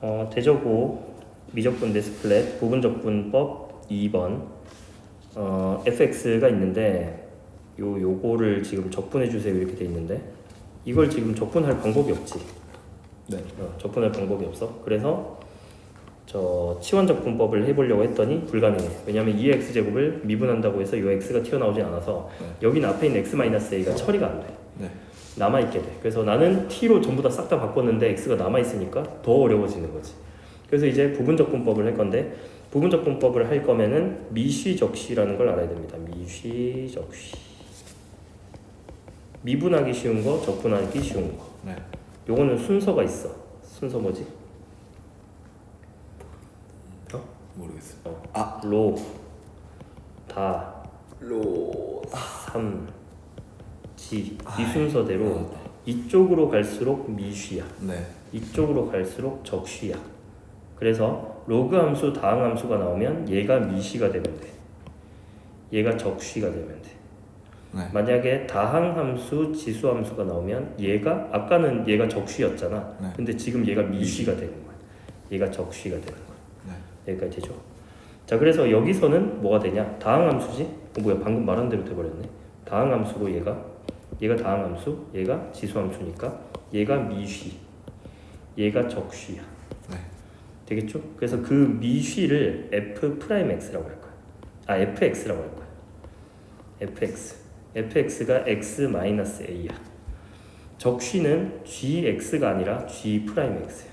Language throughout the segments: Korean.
어, 대저고 미적분 데스플랫 부분 적분법 2번 어, fx가 있는데 요 요거를 지금 적분해 주세요 이렇게 돼 있는데 이걸 지금 적분할 방법이 없지. 네. 어, 적분할 방법이 없어. 그래서 저 치환 적분법을 해보려고 했더니 불가능해. 왜냐하면 2x 제곱을 미분한다고 해서 요 x가 튀어나오지 않아서 네. 여기는 앞에 있는 x a가 처리가 안 돼. 네. 남아 있게 돼. 그래서 나는 t로 전부 다 싹 다 바꿨는데 x가 남아 있으니까 더 어려워지는 거지. 그래서 이제 부분적분법을 할 건데 부분적분법을 할 거면은 미시적시라는 걸 알아야 됩니다. 미시적시. 미분하기 쉬운 거, 적분하기 쉬운 거. 네. 요거는 순서가 있어. 순서 뭐지? 모르겠어요. 어. 아. 로, 다, 로. 삼, 지. 이 아이, 순서대로 이쪽으로 갈수록 미쉬야. 네. 이쪽으로 갈수록 적쉬야. 그래서 로그 함수, 다항 함수가 나오면 얘가 미시가 되면 돼. 얘가 적쉬가 되면 돼. 네. 만약에 다항 함수, 지수 함수가 나오면 얘가 아까는 얘가 적쉬였잖아. 네. 근데 지금 얘가 미쉬가 되는 거야. 얘가 적쉬가 되는 거야. 네. 여기까지 되죠. 자, 그래서 여기서는 뭐가 되냐? 다항 함수지? 어, 뭐야? 방금 말한 대로 돼 버렸네. 다항 함수고 얘가 얘가 다항 함수, 얘가 지수 함수니까 얘가 미쉬, 얘가 적쉬야. 네. 되겠죠? 그래서 그 미쉬를 f 프라임 x라고 할 거야. 아, fx라고 할 거야. fx. fx가 x 마이너스 a야. 적쉬는 gx가 아니라 g 프라임 x야.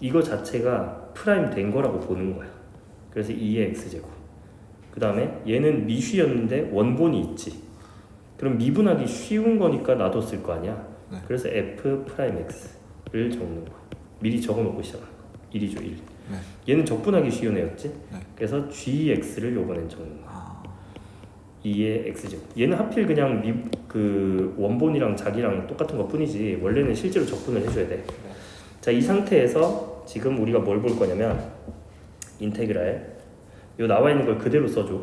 이거 자체가 프라임 된 거라고 보는 거야. 그래서 2의 x 제곱. 그 다음에 얘는 미쉬였는데 원본이 있지. 그럼 미분하기 쉬운 거니까 놔뒀을 거 아니야. 네. 그래서 f 프라임 x를 적는 거야. 미리 적어놓고 시작한 거. 1이죠 1. 네. 얘는 적분하기 쉬운 애였지. 네. 그래서 gx를 요번엔 적는 거야. 아. 2의 x 제곱. 얘는 하필 그냥 미, 그 원본이랑 자기랑 똑같은 것 뿐이지 원래는 실제로 적분을 해줘야 돼. 자, 이 상태에서 지금 우리가 뭘 볼 거냐면 인테그랄 요 나와 있는 걸 그대로 써줘.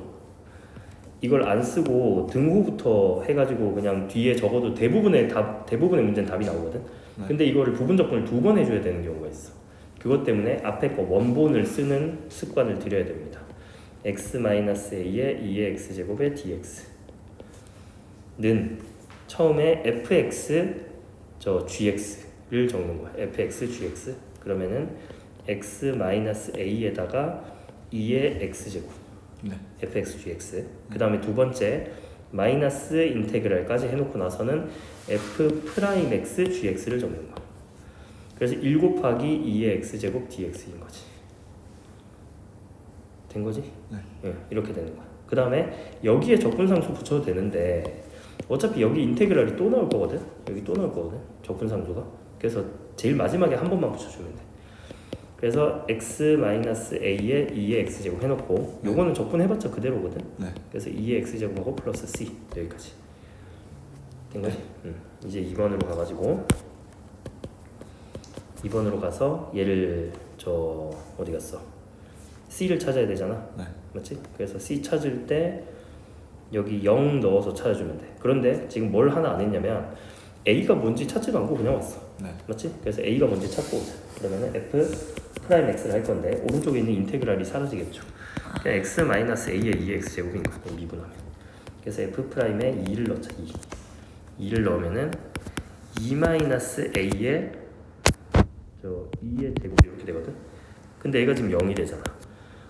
이걸 안 쓰고 등호부터 해가지고 그냥 뒤에 적어도 대부분의 답 대부분의 문제는 답이 나오거든. 네. 근데 이거를 부분 적분을 두 번 해줘야 되는 경우가 있어. 그것 때문에 앞에 거 원본을 쓰는 습관을 들여야 됩니다. x-a의 2의 x 제곱의 dx는 처음에 fx 저 gx를 적는 거야. fx gx 그러면은 x-a에다가 2의 x 제곱 네. fx gx 그 다음에 두 번째 마이너스 인테그랄까지 해놓고 나서는 f 프라임 x gx를 적는 거야. 그래서 1 곱하기 2의 x 제곱 dx인 거지. 된 거지? 네. 예, 이렇게 되는 거야. 그 다음에 여기에 적분상수 붙여도 되는데 어차피 여기 인테그랄이 또 나올 거거든. 여기 또 나올 거거든. 적분상수가. 그래서 제일 마지막에 한 번만 붙여주면 돼. 그래서 x-a에 2의 x제곱 해놓고 요거는 적분해봤자 그대로거든. 네. 그래서 2의 x제곱하고 플러스 c 여기까지 된 거지? 응. 이제 2번으로 가가지고 2번으로 가서 얘를 저 어디 갔어? c를 찾아야 되잖아 네. 맞지? 그래서 c 찾을 때 여기 0 넣어서 찾아주면 돼 그런데 지금 뭘 하나 안 했냐면 a가 뭔지 찾지도 않고 그냥 왔어 네. 맞지? 그래서 a가 뭔지 찾고 오자. 그러면은 f 프라임 x를 할 건데 오른쪽에 있는 인테그랄이 사라지겠죠. 그냥 x 마이너스 a의 2x 제곱인 거 미분하면. 그래서 f 프라임에 2를 넣자 2. 2를 넣으면은 2 마이너스 a의 저 2의 제곱 이렇게 되거든. 근데 얘가 지금 0이 되잖아.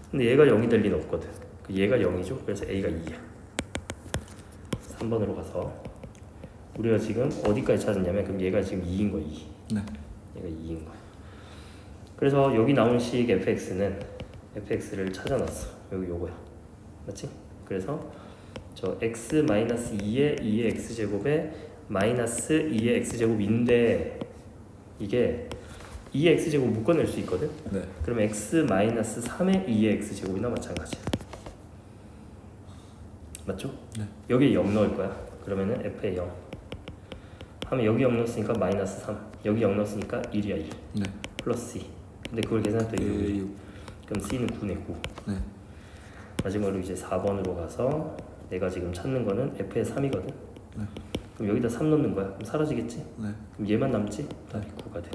근데 얘가 0이 될 리는 없거든. 그 얘가 0이죠. 그래서 a가 2야. 3번으로 가서 우리가 지금 어디까지 찾았냐면 그럼 얘가 지금 2인 거야 2. 네. 얘가 2인 거야. 그래서 여기 나온 식 fx는 fx를 찾아놨어. 여기 요거야. 맞지? 그래서 저 x 마이너스 2의 2의 x 제곱에 마이너스 2의 x 제곱인데 이게 2의 x 제곱 묶어낼 수 있거든. 네. 그럼 x 마이너스 3의 2의 x 제곱이나 마찬가지야. 맞죠? 네. 여기에 0 넣을 거야. 그러면은 f에 0. 하면 여기 0 넣었으니까 마이너스 3. 여기 0 넣었으니까 1이야 1. 네. 플러스 C. 근데 그걸 계산했더니 6. 6. 그럼 C는 9네 9. 네. 마지막으로 이제 4번으로 가서 내가 지금 찾는 거는 F의 3이거든. 네. 그럼 여기다 3 넣는 거야. 그럼 사라지겠지? 네. 그럼 얘만 남지? 답이 9가 되는